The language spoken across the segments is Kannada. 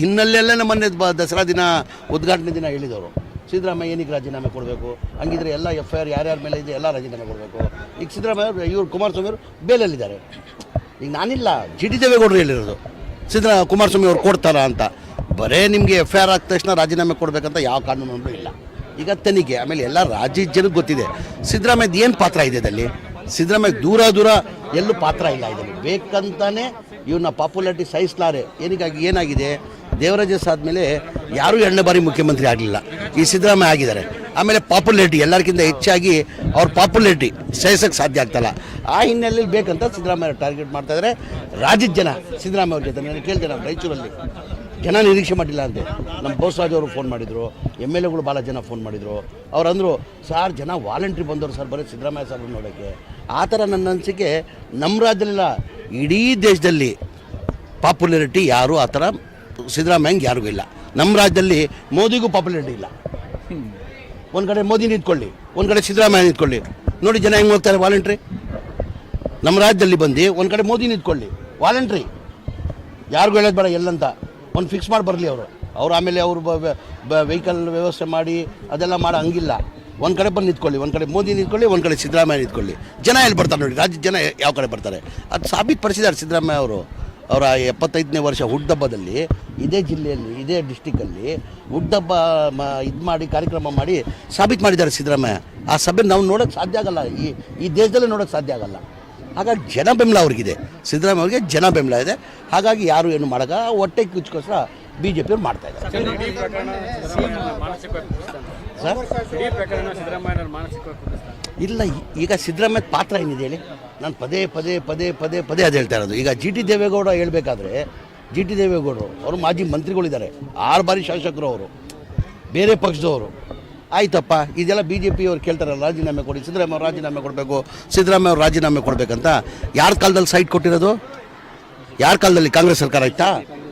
ಹಿನ್ನೆಲೆಯಲ್ಲೇ ಮೊನ್ನೆ ದಸರಾ ದಿನ, ಉದ್ಘಾಟನೆ ದಿನ ಹೇಳಿದವರು. ಸಿದ್ದರಾಮಯ್ಯ ಏನಿಗೆ ರಾಜೀನಾಮೆ ಕೊಡಬೇಕು? ಹಂಗಿದ್ರೆ ಎಲ್ಲ ಎಫ್ ಐ ಆರ್ ಯಾರ್ಯಾರ ಮೇಲೆ ಇದೆ, ಎಲ್ಲ ರಾಜೀನಾಮೆ ಕೊಡಬೇಕು. ಈಗ ಸಿದ್ದರಾಮಯ್ಯ, ಇವರು ಕುಮಾರಸ್ವಾಮಿ ಅವರು ಬೇಲಲ್ಲಿದ್ದಾರೆ. ಈಗ ನಾನಿಲ್ಲ, ಜಿ ಟಿ ದೇವೇಗೌಡರು ಹೇಳಿರೋದು. ಸಿದ್ದರಾ, ಕುಮಾರಸ್ವಾಮಿ ಅವ್ರು ಕೊಡ್ತಾರಾ ಅಂತ. ಬರೇ ನಿಮಗೆ ಎಫ್ ಐ ಆರ್ ಆದ ತಕ್ಷಣ ರಾಜೀನಾಮೆ ಕೊಡಬೇಕಂತ ಯಾವ ಕಾನೂನು ಇಲ್ಲ. ಈಗ ತನಿಖೆ, ಆಮೇಲೆ ಎಲ್ಲ ರಾಜ್ಯ ಜನಕ್ಕೆ ಗೊತ್ತಿದೆ. ಸಿದ್ದರಾಮಯ್ಯದ ಏನು ಪಾತ್ರ ಇದೆ ಇದರಲ್ಲಿ? ಸಿದ್ದರಾಮಯ್ಯ ದೂರ ದೂರ ಎಲ್ಲೂ ಪಾತ್ರ ಇಲ್ಲ ಇದರಲ್ಲಿ. ಬೇಕಂತಾನೆ ಇವನ್ನ ಪಾಪ್ಯುಲಾರಿಟಿ ಸಹಿಸಲಾರೆ. ಏನಿಗಾಗಿ ಏನಾಗಿದೆ? ದೇವರಾಜಸ್ ಆದಮೇಲೆ ಯಾರೂ ಎರಡನೇ ಬಾರಿ ಮುಖ್ಯಮಂತ್ರಿ ಆಗಲಿಲ್ಲ. ಈ ಸಿದ್ದರಾಮಯ್ಯ ಆಗಿದ್ದಾರೆ. ಆಮೇಲೆ ಪಾಪ್ಯುಲರಿಟಿ ಎಲ್ಲರಿಗಿಂತ ಹೆಚ್ಚಾಗಿ ಅವ್ರ ಪಾಪ್ಯುಲರಿಟಿ ಸಹಿಸೋಕ್ಕೆ ಸಾಧ್ಯ ಆಗ್ತಲ್ಲ. ಆ ಹಿನ್ನೆಲೆಯಲ್ಲಿ ಬೇಕಂತ ಸಿದ್ದರಾಮಯ್ಯ ಟಾರ್ಗೆಟ್ ಮಾಡ್ತಾ ಇದ್ದಾರೆ. ರಾಜ್ಯದ ಜನ ಸಿದ್ದರಾಮಯ್ಯ ಅವ್ರ ಜೊತೆ ನಾನು ಕೇಳ್ತೇನೆ ನಾವು ರಾಯಚೂರಲ್ಲಿ. ಜನ ನಿರೀಕ್ಷೆ ಮಾಡಿಲ್ಲ ಅಂತೆ. ನಮ್ಮ ಬೋಸ್ರಾಜ್ ಅವರು ಫೋನ್ ಮಾಡಿದರು, ಎಂ ಎಲ್ ಎಗಳು ಭಾಳ ಜನ ಫೋನ್ ಮಾಡಿದರು. ಅವ್ರು ಅಂದರು ಸಾರ್ ಜನ ವಾಲಂಟ್ರಿ ಬಂದವರು ಸರ್, ಬರೀ ಸಿದ್ದರಾಮಯ್ಯ ಸರ್ ನೋಡೋಕ್ಕೆ. ಆ ಥರ ನನ್ನ ಅನಿಸಿಕೆ ನಮ್ಮ ರಾಜ್ಯದಲ್ಲ ಇಡೀ ದೇಶದಲ್ಲಿ ಪಾಪ್ಯುಲರಿಟಿ ಯಾರು ಆ ಥರ ಸಿದ್ದರಾಮಯ್ಯಂಗೆ ಯಾರಿಗೂ ಇಲ್ಲ. ನಮ್ಮ ರಾಜ್ಯದಲ್ಲಿ ಮೋದಿಗೂ ಪಾಪ್ಯುಲಾರಿಟಿ ಇಲ್ಲ. ಒಂದು ಕಡೆ ಮೋದಿ ನಿಂತ್ಕೊಳ್ಳಿ, ಒಂದು ಕಡೆ ಸಿದ್ದರಾಮಯ್ಯ ನಿಂತ್ಕೊಳ್ಳಿ. ನೋಡಿ ಜನ ಹೆಂಗೆ ಹೋಗ್ತಾರೆ ವಾಲಂಟ್ರಿ ನಮ್ಮ ರಾಜ್ಯದಲ್ಲಿ ಬಂದು ಒಂದು ಕಡೆ ಮೋದಿ ನಿಂತ್ಕೊಳ್ಳಿ ವಾಲಂಟ್ರಿ ಯಾರಿಗೂ ಹೇಳೋದು ಬೇಡ, ಎಲ್ಲಂತ. ಒಂದು ಫಿಕ್ಸ್ ಮಾಡಿ ಬರಲಿ ಅವರು. ಅವ್ರು ಆಮೇಲೆ ಅವರು ವೆಹಿಕಲ್ ವ್ಯವಸ್ಥೆ ಮಾಡಿ, ಅದೆಲ್ಲ ಮಾಡೋ, ಹಂಗಿಲ್ಲ. ಒಂದು ಕಡೆ ಬಂದು ನಿಂತ್ಕೊಳ್ಳಿ, ಒಂದು ಕಡೆ ಮೋದಿ ನಿಂತ್ಕೊಳ್ಳಿ, ಒಂದು ಕಡೆ ಸಿದ್ದರಾಮಯ್ಯ ನಿಂತ್ಕೊಳ್ಳಿ. ಜನ ಎಲ್ಲಿ ಬರ್ತಾರೆ ನೋಡಿ, ರಾಜ್ಯದ ಜನ ಯಾವ ಕಡೆ ಬರ್ತಾರೆ? ಅದು ಸಾಬೀತುಪಡಿಸಿದ್ದಾರೆ ಸಿದ್ದರಾಮಯ್ಯ ಅವರು. ಅವರ ಎಪ್ಪತ್ತೈದನೇ ವರ್ಷ ಹುಟ್ಟುಹಬ್ಬದಲ್ಲಿ ಇದೇ ಜಿಲ್ಲೆಯಲ್ಲಿ ಇದೇ ಡಿಸ್ಟಿಕ್ಕಲ್ಲಿ ಹುಟ್ಟುಹಬ್ಬ ಮ ಇದು ಮಾಡಿ ಕಾರ್ಯಕ್ರಮ ಮಾಡಿ ಸಾಬೀತು ಮಾಡಿದ್ದಾರೆ ಸಿದ್ದರಾಮಯ್ಯ. ಆ ಸಭೆ ನಾವು ನೋಡೋಕ್ಕೆ ಸಾಧ್ಯ ಆಗಲ್ಲ. ಈ ಈ ದೇಶದಲ್ಲೇ ನೋಡೋಕ್ಕೆ ಸಾಧ್ಯ ಆಗಲ್ಲ. ಹಾಗಾಗಿ ಜನ ಬೆಂಬಲ ಅವ್ರಿಗಿದೆ. ಸಿದ್ದರಾಮಯ್ಯ ಅವರಿಗೆ ಜನ ಬೆಂಬಲ ಇದೆ. ಹಾಗಾಗಿ ಯಾರು ಏನು ಮಾಡಕ ಹೊಟ್ಟೆ ಕಿಚ್ಚುಕೋಸ್ಕರ ಬಿ ಜೆ ಪಿಯವ್ರು ಮಾಡ್ತಾ ಇದ್ದಾರೆ. ಸರ್. ಇಲ್ಲ ಈಗ ಸಿದ್ದರಾಮಯ್ಯ ಪಾತ್ರ ಏನಿದೆ ಹೇಳಿ? ನಾನು ಪದೇ ಪದೇ ಪದೇ ಪದೇ ಪದೇ ಅದು ಹೇಳ್ತಾ ಇರೋದು. ಈಗ ಜಿ ಟಿ ದೇವೇಗೌಡ ಹೇಳಬೇಕಾದ್ರೆ ಜಿ ಟಿ ದೇವೇಗೌಡರು, ಅವರು ಮಾಜಿ ಮಂತ್ರಿಗಳಿದ್ದಾರೆ. ಆರು ಬಾರಿ ಶಾಸಕರು ಅವರು, ಬೇರೆ ಪಕ್ಷದವರು. ಆಯ್ತಪ್ಪ, ಇದೆಲ್ಲ ಬಿ ಜೆ ಪಿಯವ್ರು ಕೇಳ್ತಾರಲ್ಲ ರಾಜೀನಾಮೆ ಕೊಡಿ, ಸಿದ್ದರಾಮಯ್ಯ ಅವ್ರು ರಾಜೀನಾಮೆ ಕೊಡಬೇಕು, ಸಿದ್ದರಾಮಯ್ಯ ಅವ್ರು ರಾಜೀನಾಮೆ ಕೊಡಬೇಕಂತ. ಯಾರ ಕಾಲದಲ್ಲಿ ಸೈಟ್ ಕೊಟ್ಟಿರೋದು? ಯಾರ ಕಾಲದಲ್ಲಿ? ಕಾಂಗ್ರೆಸ್ ಸರ್ಕಾರ ಆಯ್ತಾ?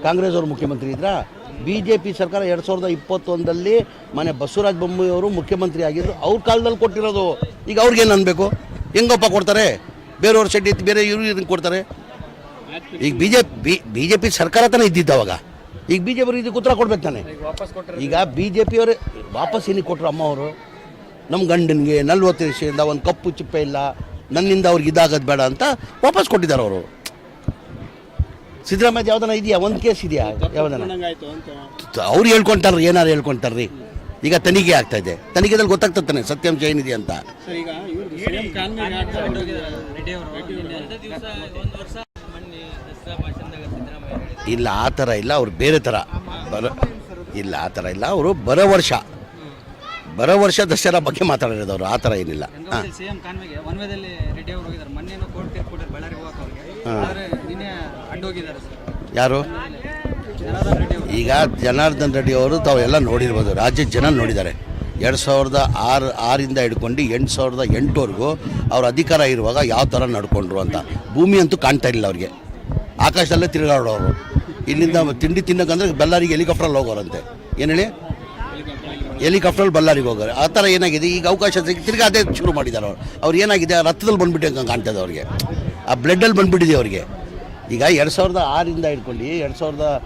ಕಾಂಗ್ರೆಸ್ ಅವರು ಮುಖ್ಯಮಂತ್ರಿ ಇದ್ರಾ? ಬಿ ಜೆ ಪಿ ಸರ್ಕಾರ ಎರಡು ಸಾವಿರದ ಇಪ್ಪತ್ತೊಂದರಲ್ಲಿ ಮನೆ ಬಸವರಾಜ ಬೊಮ್ಮಾಯಿ ಅವರು ಮುಖ್ಯಮಂತ್ರಿ ಆಗಿದ್ದರು ಅವ್ರ ಕಾಲದಲ್ಲಿ ಕೊಟ್ಟಿರೋದು. ಈಗ ಅವ್ರಿಗೇನು ಅನ್ಬೇಕು? ಹೆಂಗಪ್ಪ ಕೊಡ್ತಾರೆ? ಬೇರೆಯವ್ರ ಶೆಡ್ ಇತ್ತು ಬೇರೆ ಇವರು ಇದನ್ನು ಕೊಡ್ತಾರೆ. ಈಗ B J P B J P ಸರ್ಕಾರ ತಾನೇ ಇದ್ದಿದ್ದು ಅವಾಗ. ಈಗ ಬಿ ಜೆ ಪಿ ಇದಕ್ಕೆ ಉತ್ತರ ಕೊಡ್ಬೇಕು ತಾನೆ. ಈಗ ಬಿ ಜೆ ಪಿಯವರೇ ವಾಪಸ್ ಏನಕ್ಕೆ ಕೊಟ್ಟರು ಅಮ್ಮ ಅವರು? ನಮ್ಮ ಗಂಡನಿಗೆ ನಲ್ವತ್ತು ವರ್ಷದಿಂದ ಒಂದು ಕಪ್ಪು ಚಿಪ್ಪೆ ಇಲ್ಲ, ನನ್ನಿಂದ ಅವ್ರಿಗೆ ಇದಾಗೋದು ಬೇಡ ಅಂತ ವಾಪಸ್ ಕೊಟ್ಟಿದ್ದಾರೆ ಅವರು. ಸಿದ್ದರಾಮಯ್ಯ ಯಾವ್ದನ ಇದೆಯಾ? ಒಂದು ಕೇಸ್ ಇದೆಯಾ? ಯಾವ್ದನ? ಅವ್ರು ಹೇಳ್ಕೊಂತಾರ್ರಿ, ಏನಾರು ಹೇಳ್ಕೊಂತಾರ್ರಿ. ಈಗ ತನಿಖೆ ಆಗ್ತಾ ಇದೆ. ತನಿಖೆದಲ್ಲಿ ಗೊತ್ತಾಗ್ತದೆ ಸತ್ಯಾಂಶ ಏನಿದೆ ಅಂತ. ಇಲ್ಲ ಆ ಥರ ಇಲ್ಲ ಅವ್ರು ಬೇರೆ ಥರ. ಬರ ಇಲ್ಲ ಆ ಥರ ಇಲ್ಲ ಅವರು ಬರೋ ವರ್ಷ. ಬರ ವರ್ಷ ದಸರಾ ಬಗ್ಗೆ ಮಾತಾಡಿರೋದು ಅವರು ಆ ಥರ ಏನಿಲ್ಲ. ಹಾಂ. ಯಾರು? ಈಗ ಜನಾರ್ದನ್ ರೆಡ್ಡಿ ಅವರು ತಾವೆಲ್ಲ ನೋಡಿರ್ಬೋದು ರಾಜ್ಯದ ಜನ ನೋಡಿದ್ದಾರೆ. ಎರಡು ಸಾವಿರದ ಆರು, ಆರಿಂದ ಹಿಡ್ಕೊಂಡು ಎಂಟು ಸಾವಿರದ ಎಂಟುವರೆಗೂ ಅವ್ರ ಅಧಿಕಾರ ಇರುವಾಗ ಯಾವ ಥರ ನಡ್ಕೊಂಡ್ರು ಅಂತ. ಭೂಮಿ ಅಂತೂ ಕಾಣ್ತಾ ಇಲ್ಲ ಅವ್ರಿಗೆ. ಆಕಾಶದಲ್ಲೇ ತಿರುಗಾಡೋರು. ಇಲ್ಲಿಂದ ತಿಂಡಿ ತಿನ್ನೋಕಂದ್ರೆ ಬಳ್ಳಾರಿಗೆ ಹೆಲಿಕಾಪ್ಟ್ರಲ್ಲಿ ಹೋಗೋರಂತೆ. ಏನು ಹೇಳಿ? ಹೆಲಿಕಾಪ್ಟ್ರಲ್ಲಿ ಬಳ್ಳಾರಿಗೆ ಹೋಗೋರು. ಆ ಥರ ಏನಾಗಿದೆ? ಈಗ ಅವಕಾಶ ತಿರುಗಿ ಅದೇ ಶುರು ಮಾಡಿದ್ದಾರೆ ಅವ್ರು. ಅವ್ರು ಏನಾಗಿದೆ? ರಕ್ತದಲ್ಲಿ ಬಂದ್ಬಿಟ್ಟು ಕಾಣ್ತದೆ ಅವ್ರಿಗೆ? ಆ ಬ್ಲಡ್ಡಲ್ಲಿ ಬಂದುಬಿಟ್ಟಿದೆ ಅವ್ರಿಗೆ. ಈಗ ಎರಡು ಸಾವಿರದ ಆರಿಂದ ಹಿಡ್ಕೊಂಡು ಎರಡು ಸಾವಿರದ